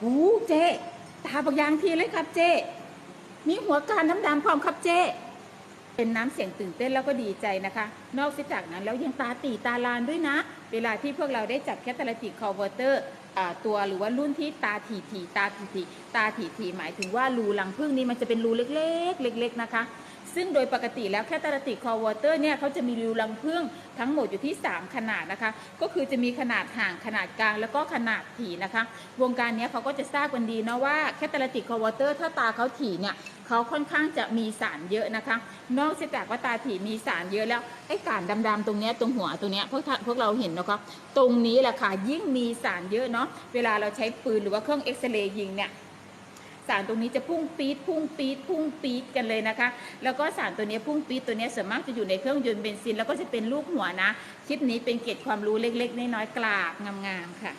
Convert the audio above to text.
หูเจ๊ตาบางอยางทีเลยครับเจ๊มีหัวการน้ำดำพร้อมครับเจ๊เป็นน้ำเสียงตื่นเต้นแล้วก็ดีใจนะคะ นอกจากนั้นแล้วยังตาตีตาลานด้วยนะ เวลาที่พวกเราได้จับแคตาลิติกคอเวอร์เตอร์ตัวหรือว่ารุ่นที่ตาถีถีตาถีถีตาถีถีหมายถึงว่ารูรังผึ้งนี้มันจะเป็นรูเล็ก ๆ เล็ก ๆ นะคะ ซึ่งโดยปกติแล้วแคตาลิติกคอวอเตอร์เนี่ยเขาจะมีรูรังผึ้งทั้งหมดอยู่ที่ 3 ขนาดนะคะ ก็คือจะมีขนาดห่างขนาดกลางแล้วก็ขนาดถี่นะคะ วงการเนี้ยเขาก็จะทราบกันดีนะว่าแคตาลิติกคอวอเตอร์ถ้าตาเขาถี่เนี่ยเขาค่อนข้างจะมีสารเยอะนะคะ นอกจากว่าตาถี่มีสารเยอะแล้วไอ้การดำๆตรงเนี้ยตรงหัวตรงเนี้ยพวกพวกเราเห็นนะครับตรงนี้แหละค่ะยิ่งมีสารเยอะเนาะเวลาเราใช้ปืนหรือว่าเครื่องเอ็กซเรย์ยิงเนี่ย สารตรงนี้จะพุ่งปี๊ดพุ่งปี๊ดพุ่งปี๊ดกันเลยนะคะ แล้วก็สารตัวนี้พุ่งปี๊ดตัวนี้ส่วนมากจะอยู่ในเครื่องยนต์เบนซิน แล้วก็จะเป็นลูกหัวนะ คลิปนี้เป็นเกร็ดความรู้เล็กๆน้อยๆกลากงามๆค่ะ